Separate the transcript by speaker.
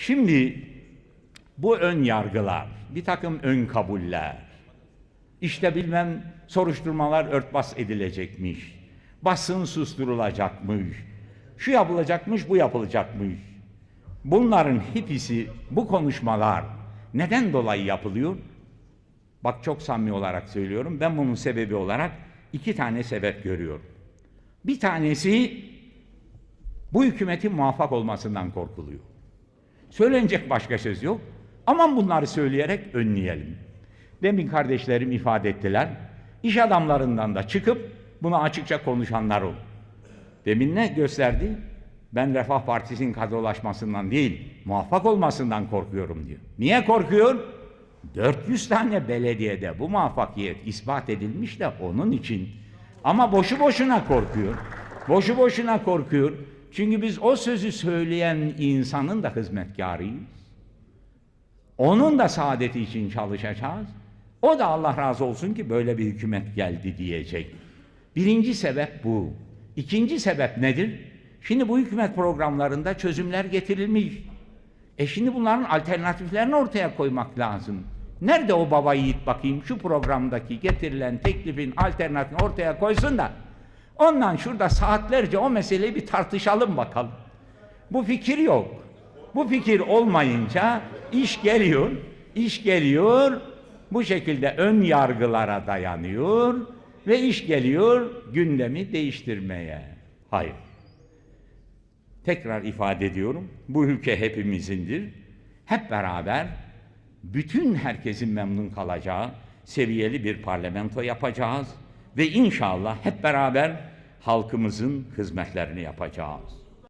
Speaker 1: Şimdi bu ön yargılar, bir takım ön kabuller, işte bilmem soruşturmalar örtbas edilecekmiş, basın susturulacakmış, şu yapılacakmış, bu yapılacakmış. Bunların hepsi, bu konuşmalar neden dolayı yapılıyor? Bak çok samimi olarak söylüyorum, ben bunun sebebi olarak iki tane sebep görüyorum. Bir tanesi bu hükümetin muvaffak olmasından korkuluyor. Söylenecek başka söz yok. Aman bunları söyleyerek önleyelim. Demin kardeşlerim ifade ettiler. İş adamlarından da çıkıp bunu açıkça konuşanlar oldu. Demin ne gösterdi? Ben Refah Partisi'nin kadrolaşmasından değil, muvaffak olmasından korkuyorum diyor. Niye korkuyor? 400 tane belediyede bu muvaffakiyet ispat edilmiş de onun için. Ama boşu boşuna korkuyor. Boşu boşuna korkuyor. Çünkü biz o sözü söyleyen insanın da hizmetkarıyız. Onun da saadeti için çalışacağız. O da Allah razı olsun ki böyle bir hükümet geldi diyecek. Birinci sebep bu. İkinci sebep nedir? Şimdi bu hükümet programlarında çözümler getirilmiş. E şimdi bunların alternatiflerini ortaya koymak lazım. Nerede o baba yiğit bakayım şu programdaki getirilen teklifin alternatifini ortaya koysun da ondan şurada saatlerce o meseleyi bir tartışalım bakalım. Bu fikir yok. Bu fikir olmayınca iş geliyor, iş geliyor, bu şekilde ön yargılara dayanıyor ve iş geliyor gündemi değiştirmeye. Hayır. Tekrar ifade ediyorum, bu ülke hepimizindir. Hep beraber bütün herkesin memnun kalacağı seviyeli bir parlamento yapacağız ve inşallah hep beraber halkımızın hizmetlerini yapacağız.